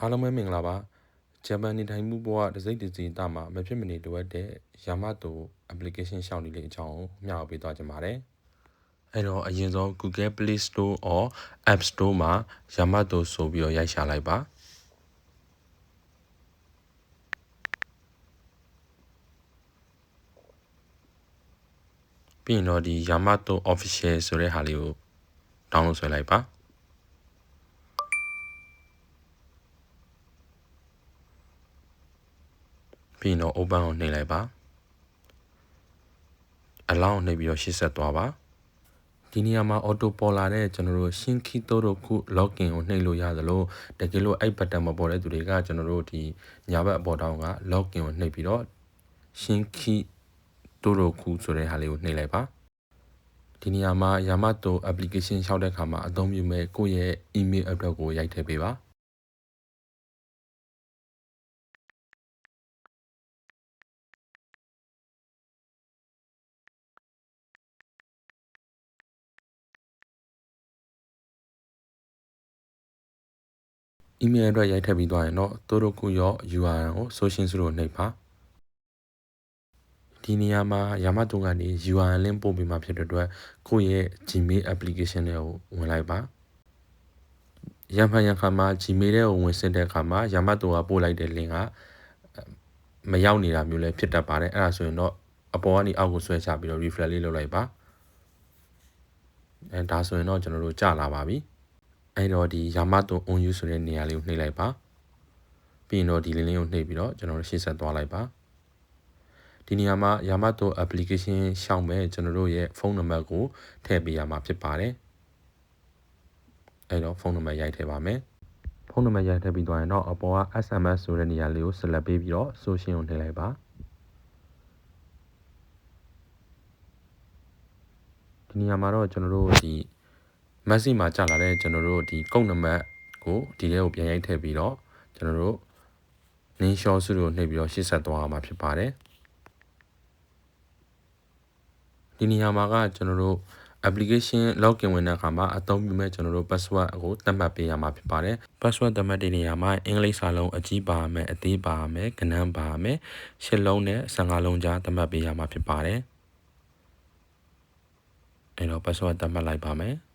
အားလုံးပဲမင်္ဂလာပါဂျပန်နေထိုင်မှုဘဝတစ်စိတ်တစ်စီတာမှာမဖြစ်မနေလိုအပ်တဲ့ယာမတို application ရှောင်းနေတဲ့အကြောင်းကိုမျှဝေပေးသွားကြပါတယ်အဲ့တော့အရင်ဆုံး Google Play Store or App Store မှာ Yamato ဆိုပြီးတော့ရိုက်ရှာလိုက်ပါပြီးရင်တော့ဒီ Yamato Official ဆိုတဲ့ဟာလေးကို download ဆွဲလိုက်ပါ ပြီးရင်တော့ open ကိုနှိပ်လိုက်ပါ allow နှိပ်ပြီးတော့ရှေ့ဆက်သွားပါဒီနေရာမှာ auto ပေါ်လာတဲ့ကျွန်တော်တို့ရှင်းခီတိုတို့ခု login ကိုနှိပ်လို့ရသလိုတကယ်လို့အဲ့ button မပေါ်တဲ့သူတွေကကျွန်တော်တို့ဒီညာဘက်အပေါ်တောင်းက login ကိုနှိပ်ပြီးတော့ရှင်းခီတိုတို့ခုဆိုတဲ့ဟာလေးကိုနှိပ်လိုက်ပါဒီနေရာမှာ Yamato application ရှောက်တဲ့အခါမှာအသုံးပြုမဲ့ကိုယ့်ရဲ့ email address ကိုရိုက်ထည့်ပေးပါ email အတွက်ရိုက်ထည့်ပြီးသွားရင်တော့တို့တို့ခုရော URL ကို social စုလို့နှိပ်ပါဒီနေရာမှာ Yamato ကနေ URL link ပို့ပေးမှာဖြစ်တဲ့အတွက်ကိုယ့်ရဲ့ Gmail application တွေကိုဝင်လိုက်ပါရံဖန်ရံခါမှာ Gmail တွေကိုဝင်စစ်တဲ့အခါမှာ Yamato ကပို့လိုက်တဲ့ link ကမရောက်နေတာမျိုးလည်းဖြစ်တတ်ပါတယ်အဲ့ဒါဆိုရင်တော့အပေါ်ကနေအောက်ကိုဆွဲချပြီးတော့ refresh လေးလုပ်လိုက်ပါအဲဒါဆိုရင်တော့ကျွန်တော်တို့ကြာလာပါပြီ အဲ့တော့ဒီ Yamato on you ဆိုတဲ့နေရာလေးကိုနှိပ်လိုက်ပါပြီးရင်တော့ဒီ link လေးကိုနှိပ်ပြီးတော့ကျွန်တော်တို့ရှေ့ဆက်သွားလိုက်ပါဒီနေရာမှာ Yamato application ရှောင်းမဲ့ကျွန်တော်တို့ရဲ့ဖုန်းနံပါတ်ကိုထည့်ပေးရမှာဖြစ်ပါတယ်အဲ့တော့ဖုန်းနံပါတ်ရိုက်ထည့်ပါမယ်ဖုန်းနံပါတ်ရိုက်ထည့်ပြီးသွားရင်တော့အပေါ်က SMS ဆိုတဲ့နေရာလေးကို select ပေးပြီးတော့ social ကိုထည့်လိုက်ပါဒီနေရာမှာတော့ကျွန်တော်တို့ဒီ message မှာကြာလာတဲ့ကျွန်တော်တို့ဒီကုတ်နံပါတ်ကိုဒီထဲကိုပြန်ရိုက်ထည့်ပြီးတော့ကျွန်တော်တို့ name short စုကိုနှိပ်ပြီးတော့ရှေ့ဆက်သွားမှာဖြစ်ပါတယ်ဒီနေရာမှာကကျွန်တော်တို့ application login ဝင်တဲ့အခါမှာအသုံးပြုမဲ့ကျွန်တော်တို့ password ကိုသတ်မှတ်ပေးရမှာဖြစ်ပါတယ် password သတ်မှတ်တဲ့နေရာမှာအင်္ဂလိပ်စာလုံးအကြီးပါမယ်အသေးပါမယ်ကဏ္ဍပါမယ်ရှစ်လုံးနဲ့15လုံးကြားသတ်မှတ်ပေးရမှာဖြစ်ပါတယ်အဲတော့ password သတ်မှတ်လိုက်ပါမယ်။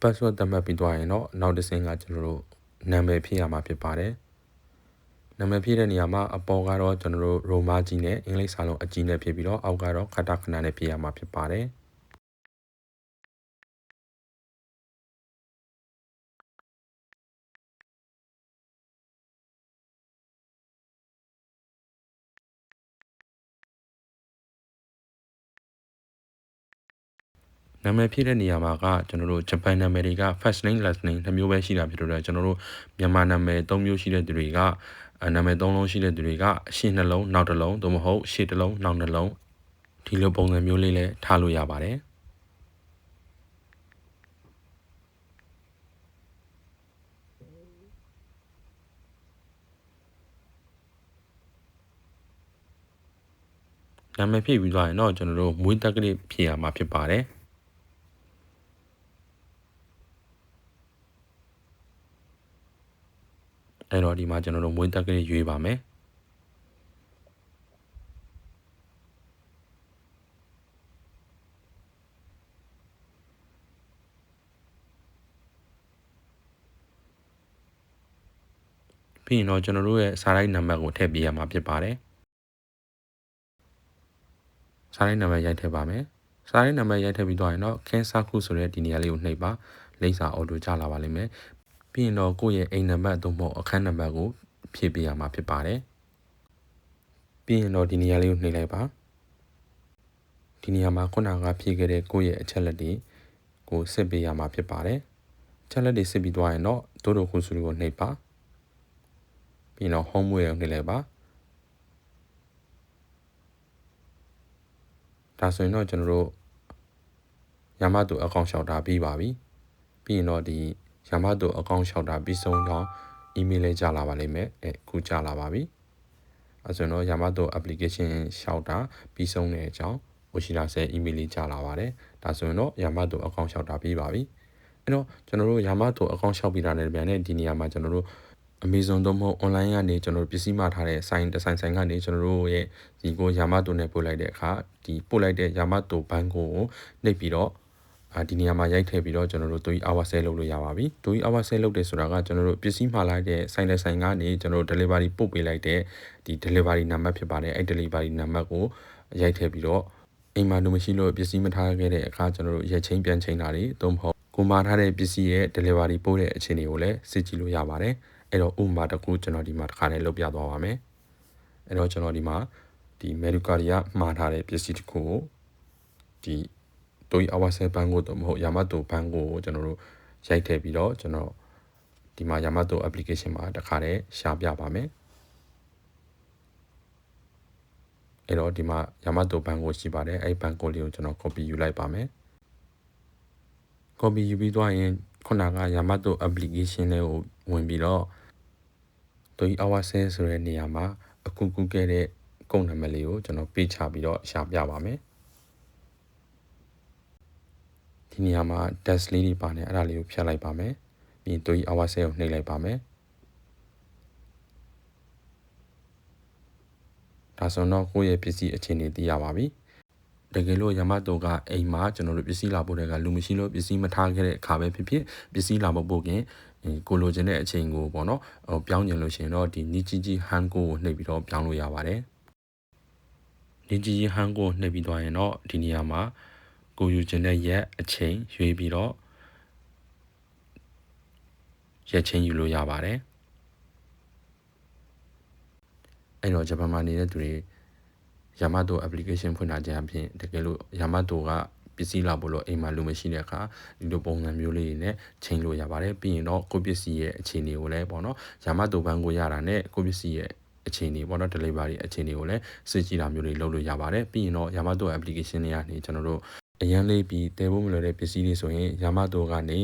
password သတ်မှတ်ပြီးသွားရင်တော့နောက်တစ်ဆင့်ကကျွန်တော်တို့နာမည်ဖြည့်ရမှာဖြစ်ပါတယ်။နာမည်ဖြည့်တဲ့နေရာမှာအပေါ်ကတော့ကျွန်တော်တို့ရိုမာကြီးနဲ့အင်္ဂလိပ်စာလုံးအကြီးနဲ့ဖြည့်ပြီးတော့အောက်ကတော့ခတ္တခဏနဲ့ဖြည့်ရမှာဖြစ်ပါတယ်။ နာမည်ဖြည့်တဲ့နေရာမှာကကျွန်တော်တို့ဂျပန်နာမည်တွေက first name last name နှစ်မျိုးပဲရှိတာဖြစ်လို့ကျွန်တော်တို့မြန်မာနာမည်၃မျိုးရှိတဲ့သူတွေကနာမည်၃လုံးရှိတဲ့သူတွေကအရှင်းနှလုံးနောက်တစ်လုံးသို့မဟုတ်ရှေ့တစ်လုံးနောက်နှလုံးဒီလိုပုံစံမျိုးလေးလည်းထားလို့ရပါတယ်နာမည်ဖြည့်ပြီးသွားရင်တော့ကျွန်တော်တို့မွေးတက်ကလေးဖြည့်ရမှာဖြစ်ပါတယ် အဲ့တော့ဒီမှာကျွန်တော်တို့မွေးတက်ကလေးရွေးပါမယ်ပြီးရင်တော့ကျွန်တော်တို့ရဲ့စာရိုက်နံပါတ်ကိုထည့်ပေးရမှာဖြစ်ပါတယ်စားတဲ့နံပါတ်ရိုက်ထည့်ပါမယ်စားတဲ့နံပါတ်ရိုက်ထည့်ပြီးသွားရင်တော့ခင်းစားခုဆိုတဲ့ဒီနေရာလေးကိုနှိပ်ပါလိမ့်စာအော်တိုကြလာပါလိမ့်မယ် ပြီးရင်တော့ကိုယ့်ရဲ့အိမ်နံပါတ်သို့မဟုတ်အခန်းနံပါတ်ကိုဖြည့်ပေးရမှာဖြစ်ပါတယ်ပြီးရင်တော့ဒီနေရာလေးကိုနှိပ်လိုက်ပါဒီနေရာမှာခုနကဖြည့်ခဲ့တဲ့ကိုယ့်ရဲ့အချက်လက်တွေကိုစစ်ပေးရမှာဖြစ်ပါတယ်အချက်လက်တွေစစ်ပြီးသွားရင်တော့တိုးတိုခုစုကိုနှိပ်ပါပြီးတော့ home ဝယ်ကိုနှိပ်လိုက်ပါဒါဆိုရင်တော့ကျွန်တော်တို့ရမတူအကောင့်လျှောက်တာပြီးပါပြီပြီးရင်တော့ဒီ ရမတူအကောင့်လျှောက်တာပြီးဆုံးတော့ email လေးကြာလာပါလိမ့်မယ်အဲခုကြာလာပါပြီအဲဆိုတော့ရမတူ application လျှောက်တာပြီးဆုံးတဲ့အကြောင်းဝရှိလာဆဲ email လေးကြာလာပါတယ်ဒါဆိုရင်တော့ရမတူအကောင့်လျှောက်တာပြီးပါပြီအဲ့တော့ကျွန်တော်တို့ရမတူအကောင့်လျှောက်ပြီးတာနဲ့ပြန်တဲ့ဒီနေရာမှာကျွန်တော်တို့ Amazon တော့မဟုတ် online ကနေကျွန်တော်တို့ပစ္စည်းမှာထားတဲ့ sign တစ် sign sign ကနေကျွန်တော်တို့ရဲ့ဒီကိုယာမတိုနဲ့ပို့လိုက်တဲ့အခါဒီပို့လိုက်တဲ့ယာမတိုဘန်းကိုနှိပ်ပြီးတော့ အာဒီနေရာမှာရိုက်ထည့်ပြီးတော့ကျွန်တော်တို့2 hour sale လုပ်လို့ရပါပြီ2 hour sale လုပ်တယ်ဆိုတာကကျွန်တော်တို့ပစ္စည်းမှာလိုက်တဲ့ sign တစ် sign ကနေကျွန်တော်တို့ delivery ပို့ပေးလိုက်တဲ့ဒီ delivery နံပါတ်ဖြစ်ပါတယ်အဲ့ delivery နံပါတ်ကိုရိုက်ထည့်ပြီးတော့အိမ်မှာလူမရှိလို့ပစ္စည်းမထားခဲ့တဲ့အခါကျွန်တော်တို့ရက်ချင်းပြန်ချိန်တာတွေသို့မဟုတ်ကိုမာထားတဲ့ပစ္စည်းရဲ့ delivery ပို့တဲ့အခြေအနေကိုလည်းစစ်ကြည့်လို့ရပါတယ်။အဲ့တော့ဥပမာတစ်ခုကျွန်တော်ဒီမှာတစ်ခါနဲ့လုပ်ပြသွားပါမယ်အဲ့တော့ကျွန်တော်ဒီမှာဒီ Medicaria မှာထားတဲ့ပစ္စည်းတစ်ခုကိုဒီ တိုးအဝါဆဲဘန်းကိုတော့မဟုတ်ယာမတိုဘန်းကိုကျွန်တော်တို့ရိုက်ထည့်ပြီးတော့ကျွန်တော်ဒီမှာယာမတို application မှာတစ်ခါနဲ့ရှာပြပါမယ်အဲ့တော့ဒီမှာယာမတိုဘန်းကိုရှိပါတယ်အဲ့ဘန်းကိုလေးကိုကျွန်တော် copy ယူလိုက်ပါမယ် copy ယူပြီးသွားရင်ခုနက Yamato application လေးကိုဝင်ပြီးတော့တို့ hour sale ဆိုတဲ့နေရာမှာအခုကူးခဲ့တဲ့ကုန်းနံပါတ်လေးကိုကျွန်တော်ပေးချပြီးတော့ရှာပြပါမယ် ဒီနေရာမှာ dash လေးတွေပါနေအဲ့ဒါလေးကိုဖြတ်လိုက်ပါမယ်ပြီးရင်တို့ hour sale ကိုနှိပ်လိုက်ပါမယ်ဒါဆိုတော့ကိုယ့်ရဲ့ပစ္စည်းအခြေအနေသိရပါပြီ။တကယ်လို့ရမတော်ကအိမ်မှာကျွန်တော်တို့ပစ္စည်းလာဖို့တဲ့ကလူမရှိလို့ပစ္စည်းမထားခဲ့တဲ့အခါပဲဖြစ်ဖြစ်ပစ္စည်းလာဖို့ပို့ခင်ကိုလိုချင်တဲ့အချိန်ကိုပေါ့နော်ဟိုပြောင်းကျင်လို့ရှိရင်တော့ဒီနီကြီးကြီးဟန်ကိုကိုနှိပ်ပြီးတော့ပြောင်းလို့ရပါတယ်နီကြီးကြီးဟန်ကိုနှိပ်ပြီးသွားရင်တော့ဒီနေရာမှာ ကိုယူချင်တဲ့ရက်အချိန်ရွေးပြီးတော့ရက်ချင်းယူလို့ရပါတယ်အဲ့တော့ဂျပန်မှာနေတဲ့သူတွေယာမတို application ဖွင့်ထားခြင်းအပြင်တကယ်လို့ယာမတိုကပစ္စည်းလာဖို့လို့အိမ်မှာလူမရှိတဲ့အခါဒီလိုပုံစံမျိုးလေးတွေနဲ့ချိန်လို့ရပါတယ်ပြီးရင်တော့ကိုပစ္စည်းရဲ့အခြေအနေကိုလည်းပေါ့နော်ယာမတိုဘန်းကိုရတာနဲ့ကိုပစ္စည်းရဲ့အခြေအနေပေါ့နော် delivery အခြေအနေကိုလည်းစစ်ကြည့်တာမျိုးတွေလုပ်လို့ရပါတယ်ပြီးရင်တော့ယာမတို application တွေကနေကျွန်တော်တို့ အရန်လေးပြီးတည်ဖို့မလိုတဲ့ပစ္စည်းတွေဆိုရင်ယာမတိုကနေ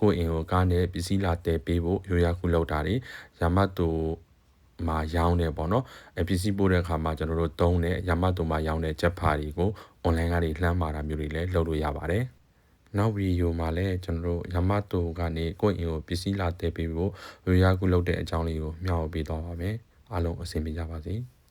ကိုယ့်အိမ်ကိုကားနဲ့ပစ္စည်းလာတည်ပေးဖို့ရိုးရခုလောက်တာတွေယာမတိုမှာရောင်းတယ်ပေါ့နော်အပစ္စည်းပို့တဲ့အခါမှာကျွန်တော်တို့တုံးတဲ့ရမတ်တုံမှာရောင်းတဲ့ချက်ဖာတွေကို online ကနေလှမ်းမာတာမျိုးတွေလည်းလုပ်လို့ရပါတယ်နောက်ဗီဒီယိုမှာလည်းကျွန်တော်တို့ရမတ်တုံကနေကိုယ့်အိမ်ကိုပစ္စည်းလာတည်ပေးဖို့ရိုးရာကူလုပ်တဲ့အကြောင်းလေးကိုမျှဝေပေးသွားပါမယ်အားလုံးအဆင်ပြေကြပါစေ။